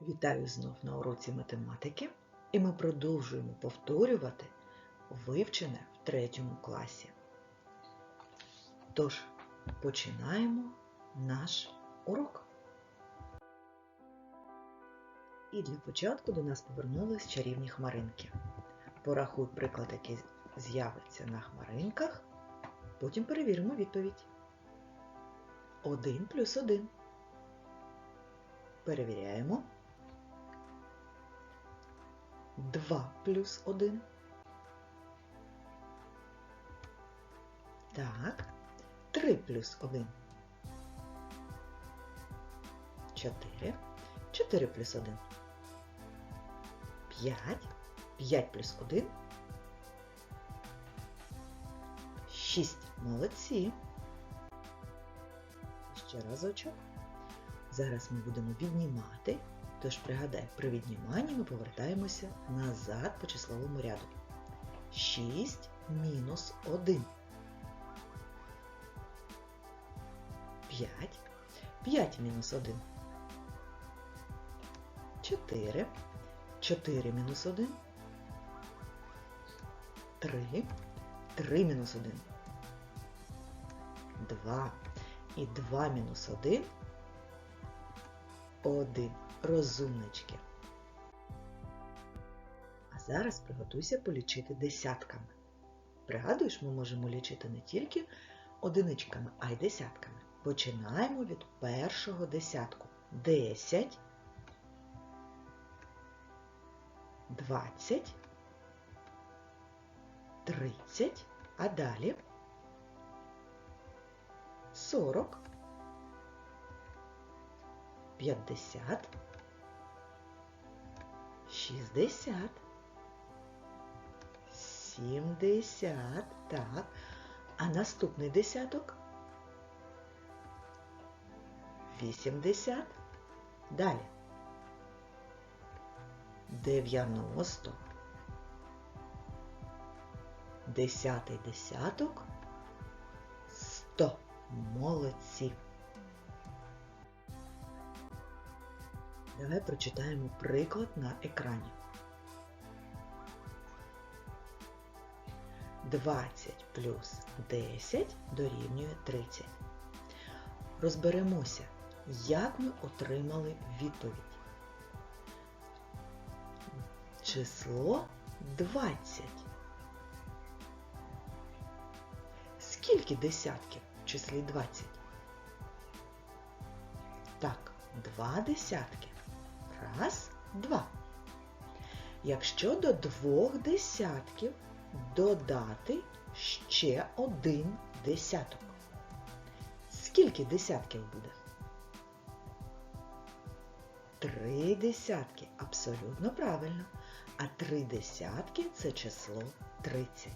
Вітаю знов на уроці математики, і ми продовжуємо повторювати вивчене в третьому класі. Тож, починаємо наш урок. І для початку до нас повернулись чарівні хмаринки. Порахуй приклад, який з'явиться на хмаринках, потім перевіримо відповідь. 1 плюс 1. Перевіряємо. 2 плюс 1. Так. 3 плюс 1. 4. 4 плюс 1. 5. 5 плюс 1. 6. Молодці. Ще разочок. Зараз ми будемо віднімати. Тож пригадай, при відніманні ми повертаємося назад по числовому ряду. 6 мінус 1. 5. 5 мінус 1. 4. 4 мінус 1. 3. 3 мінус 1. 2. І 2 мінус 1. 1. Розумнички. А зараз приготуйся полічити десятками. Пригадуєш, ми можемо лічити не тільки одиничками, а й десятками. Починаємо від першого десятку. 10, 20, 30, а далі 40, 50, 60, 70, так. А наступний десяток 80. Далі. 90. Десятий десяток. 100. Молодці. Давай прочитаємо приклад на екрані. 20 плюс 10 дорівнює 30. Розберемося, як ми отримали відповідь. Число 20. Скільки десятків в числі 20? Так, два десятки. Раз, два. Якщо до двох десятків додати ще один десяток. Скільки десятків буде? Три десятки. Абсолютно правильно. А три десятки це число 30.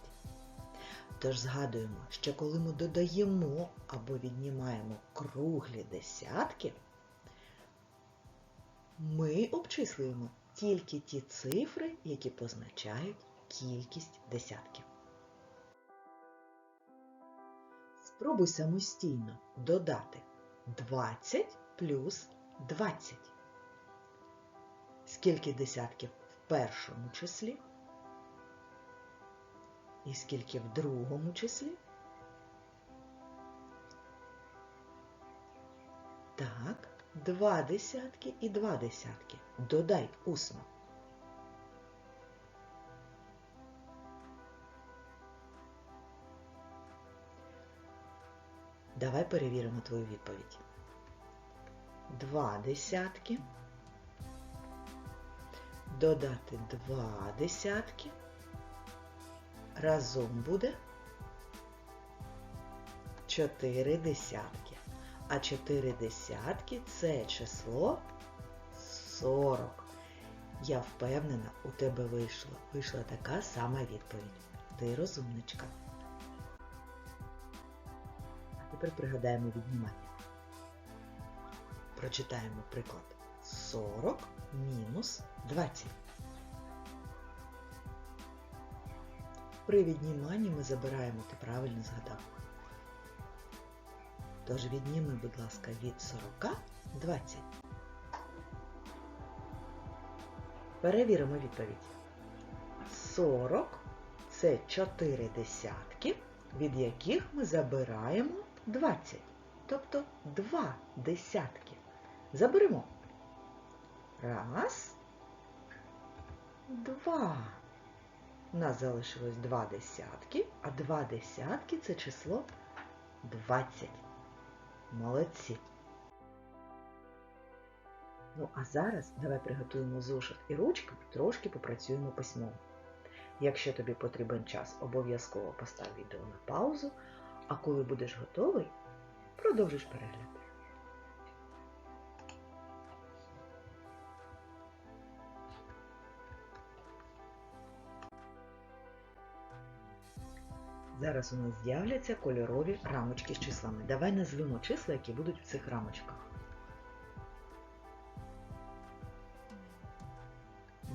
Тож згадуємо, що коли ми додаємо або віднімаємо круглі десятки, ми обчислюємо тільки ті цифри, які позначають кількість десятків. Спробуй самостійно додати 20 плюс 20. Скільки десятків в першому числі? І скільки в другому числі? Так, два десятки і два десятки. Додай усно. Давай перевіримо твою відповідь. Два десятки. Додати два десятки. Разом буде чотири десятки. А чотири десятки це число 40. Я впевнена, у тебе вийшло. Вийшла така сама відповідь. Ти розумничка. Тепер пригадаємо віднімання. Прочитаємо приклад. 40 мінус 20. При відніманні ми забираємо, ти правильно згадав. Тож відніми, будь ласка, від 40 20. Перевіримо відповідь. 40 це 4 десятки, від яких ми забираємо 20. Тобто 2 десятки. Заберемо. Раз. Два. У нас залишилось 2 десятки, а 2 десятки це число 20. Молодці. Ну, а зараз давай приготуємо зошит і ручки, трошки попрацюємо письмово. Якщо тобі потрібен час, обов'язково постав відео на паузу, а коли будеш готовий, продовжиш перегляд. Зараз у нас з'являться кольорові рамочки з числами. Давай назвемо числа, які будуть в цих рамочках.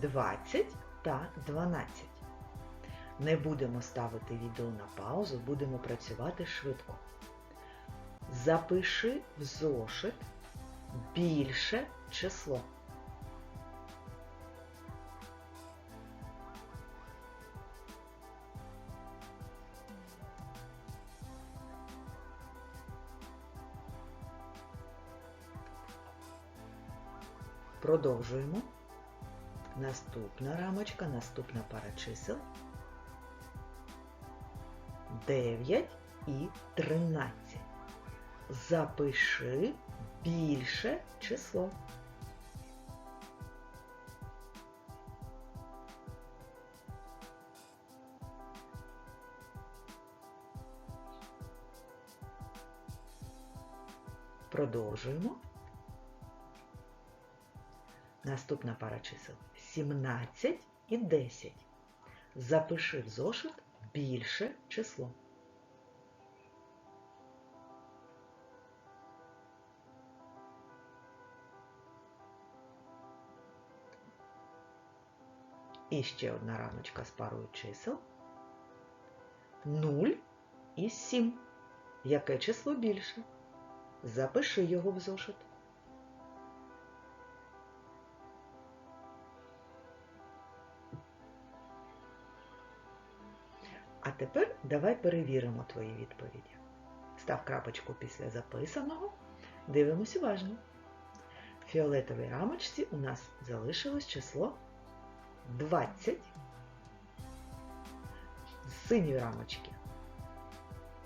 20 та 12. Не будемо ставити відео на паузу, будемо працювати швидко. Запиши в зошит більше число. Продовжуємо. Наступна рамочка, наступна пара чисел. 9 і 13. Запиши більше число. Продовжуємо. Наступна пара чисел 17 і 10. Запиши в зошит більше число. І ще одна рамочка з парою чисел. 0 і 7. Яке число більше? Запиши його в зошит. Тепер давай перевіримо твої відповіді. Став крапочку після записаного. Дивимось уважно. В фіолетовій рамочці у нас залишилось число 20. З синьої рамочки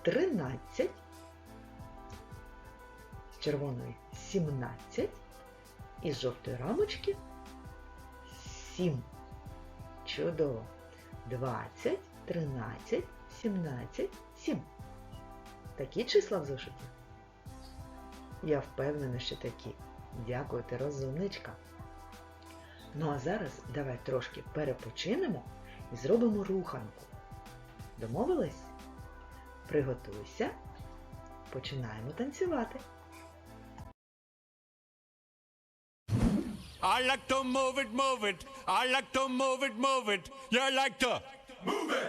13. З червоної 17. І з жовтої рамочки 7. Чудово! 20. 13, 17, 7. Такі числа в зошиті? Я впевнена, що такі. Дякую, ти розумничка. Ну а зараз давай трошки перепочинемо і зробимо руханку. Домовились? Приготуйся. Починаємо танцювати. I like to move it, move it. I like to move it, move it. You like to move it.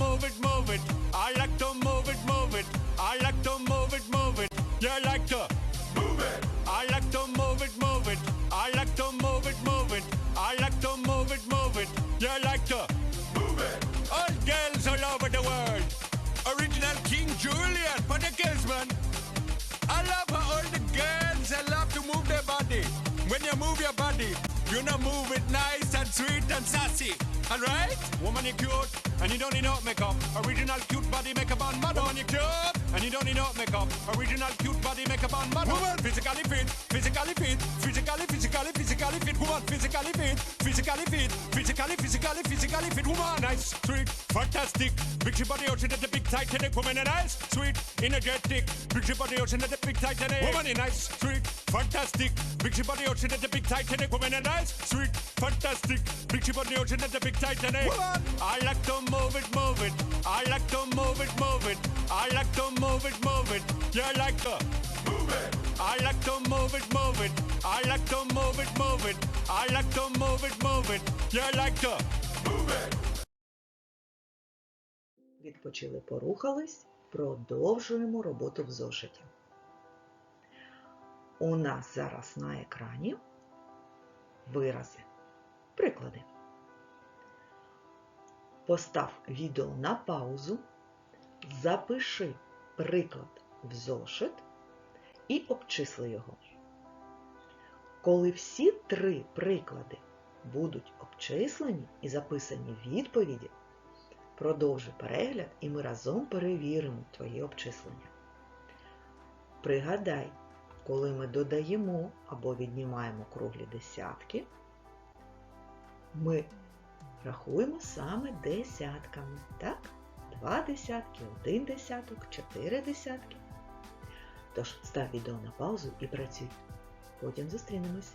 you know move it nice and sweet and sassy. Alright? Woman, you cute and you don't need no makeup. Original cute body makeup on model. Woman, you cute and you don't need no makeup. Original cute body makeup on model. Woman, physically fit, physically fit, physically, physically, physically fit. Woman, physically fit, physically fit, physically, physically, physically fit. Woman, nice, sweet, fantastic. Big she body ocean at the big titanic. Woman, a nice, sweet, energetic. Big she body ocean at the big titanic. Woman, a nice, sweet, fantastic. Big she body ocean at the big titanic. Woman, a nice, sweet, fantastic. Big she body ocean at the big titanic. Woman, I like to move it, move it. I like to move it, move it. I like to move it, move it. You like to move it. I like to move it, move it. I like to move it, move it. I like to move it, move it. You like to move it. Відпочили, порухались. Продовжуємо роботу в зошиті. У нас зараз на екрані вирази. Приклади. Постав відео на паузу, запиши приклад в зошит і обчисли його. Коли всі три приклади будуть обчислені і записані відповіді, продовжуй перегляд і ми разом перевіримо твої обчислення. Пригадай, коли ми додаємо або віднімаємо круглі десятки, ми рахуємо саме десятками. Так? Два десятки, один десяток, чотири десятки. Тож став відео на паузу і працюй. Потім зустрінемось.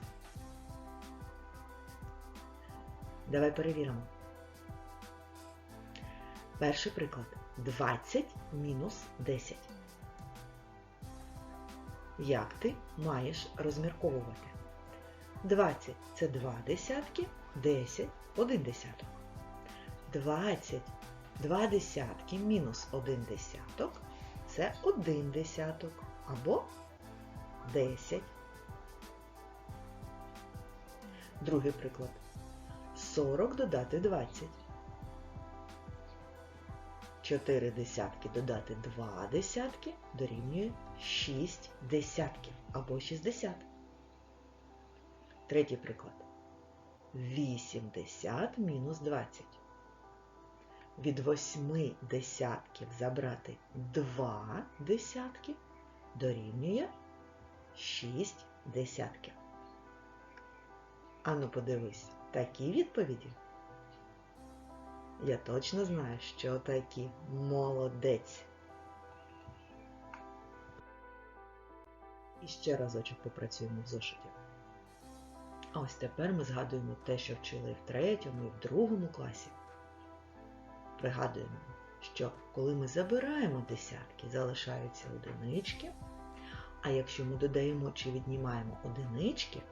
Давай перевіримо. Перший приклад. 20 мінус 10. Як ти маєш розмірковувати? 20 це 2 десятки, 10 1 десяток. 20 2 десятки мінус 1 десяток це 1 десяток або 10. Другий приклад. 40 додати 20. 4 десятки додати 2 десятки дорівнює 6 десятків або 60. Третій приклад. 80 мінус 20. Від 8 десятків забрати 2 десятки дорівнює 6 десятків. Ану подивись, такі відповіді. Я точно знаю, що такі молодець. І ще разочок попрацюємо в зошиті. А ось тепер ми згадуємо те, що вчили в третьому, і в другому класі. Пригадуємо, що коли ми забираємо десятки, залишаються одинички, а якщо ми додаємо чи віднімаємо одинички,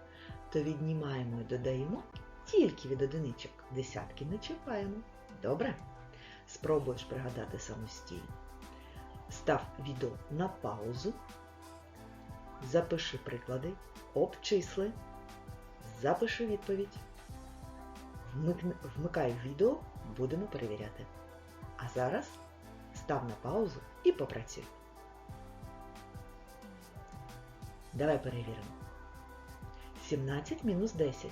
то віднімаємо і додаємо тільки від одиничок. Десятки не чіпаємо. Добре? Спробуєш пригадати самостійно. Став відео на паузу, запиши приклади, обчисли, запиши відповідь. Вмикай відео, будемо перевіряти. А зараз став на паузу і попрацюй. Давай перевіримо. 17 мінус 10.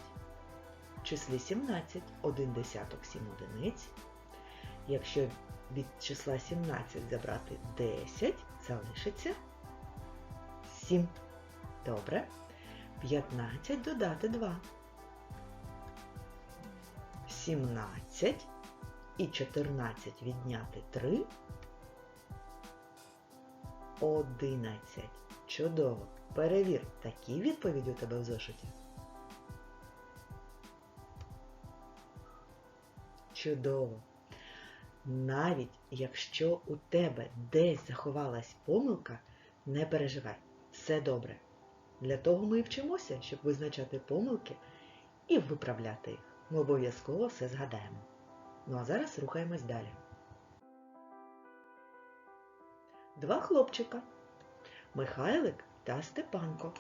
В числі 17 1 десяток 7 одиниць. Якщо від числа 17 забрати 10, залишиться 7. Добре. 15 додати 2. 17 і 14 відняти 3. 11. Чудово. Перевір, такі відповіді у тебе в зошиті. Чудово. Навіть якщо у тебе десь заховалась помилка, не переживай, все добре. Для того ми і вчимося, щоб визначати помилки і виправляти їх. Ми обов'язково все згадаємо. Ну а зараз рухаємось далі. Два хлопчика Михайлик та Степанко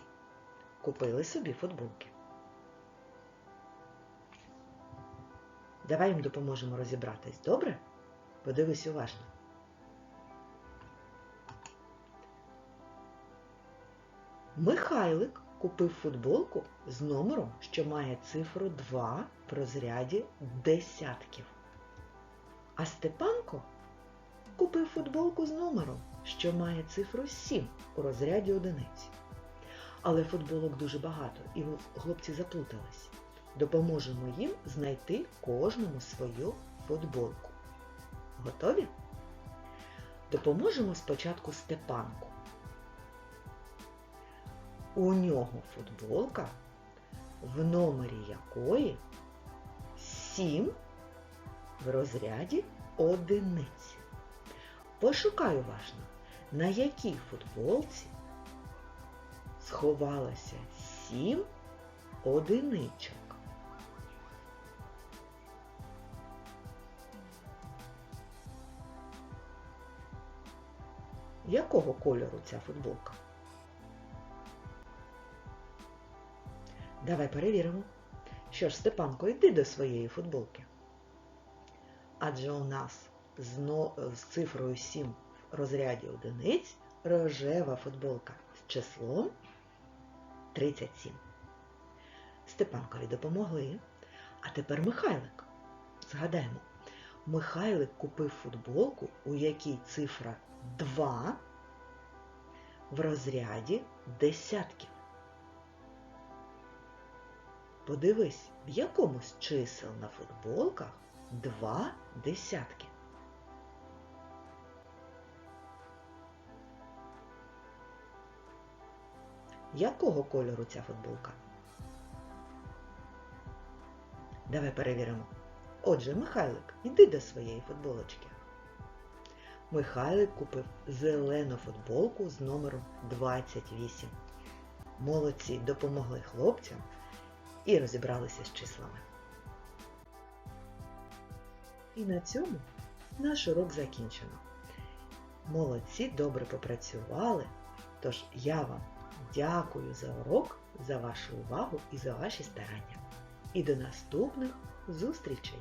купили собі футболки. Давай їм допоможемо розібратись, добре? Подивись уважно. Михайлик купив футболку з номером, що має цифру 2 в розряді десятків. А Степанко купив футболку з номером, що має цифру 7 у розряді одиниць. Але футболок дуже багато, і хлопці заплутались. Допоможемо їм знайти кожному свою футболку. Готові? Допоможемо спочатку Степанку. У нього футболка, в номері якої 7 в розряді одиниць. Пошукай уважно, на якій футболці сховалося 7 одиничок. якого кольору ця футболка? Давай перевіримо. Що ж, Степанко, йди до своєї футболки. Адже у нас з, цифрою 7 в розряді одиниць рожева футболка з числом 37. Степанкові допомогли. А тепер Михайлик. Згадаємо, Михайлик купив футболку, у якій цифра 2 в розряді десятків. Подивись, в якому з чисел на футболках два десятки. Якого кольору ця футболка? Давай перевіримо. Отже, Михайлик, іди до своєї футболочки. Михайлик купив зелену футболку з номером 28. Молодці допомогли хлопцям і розібралися з числами. І на цьому наш урок закінчено. Молодці добре попрацювали, тож я вам дякую за урок, за вашу увагу і за ваші старання. І до наступних зустрічей!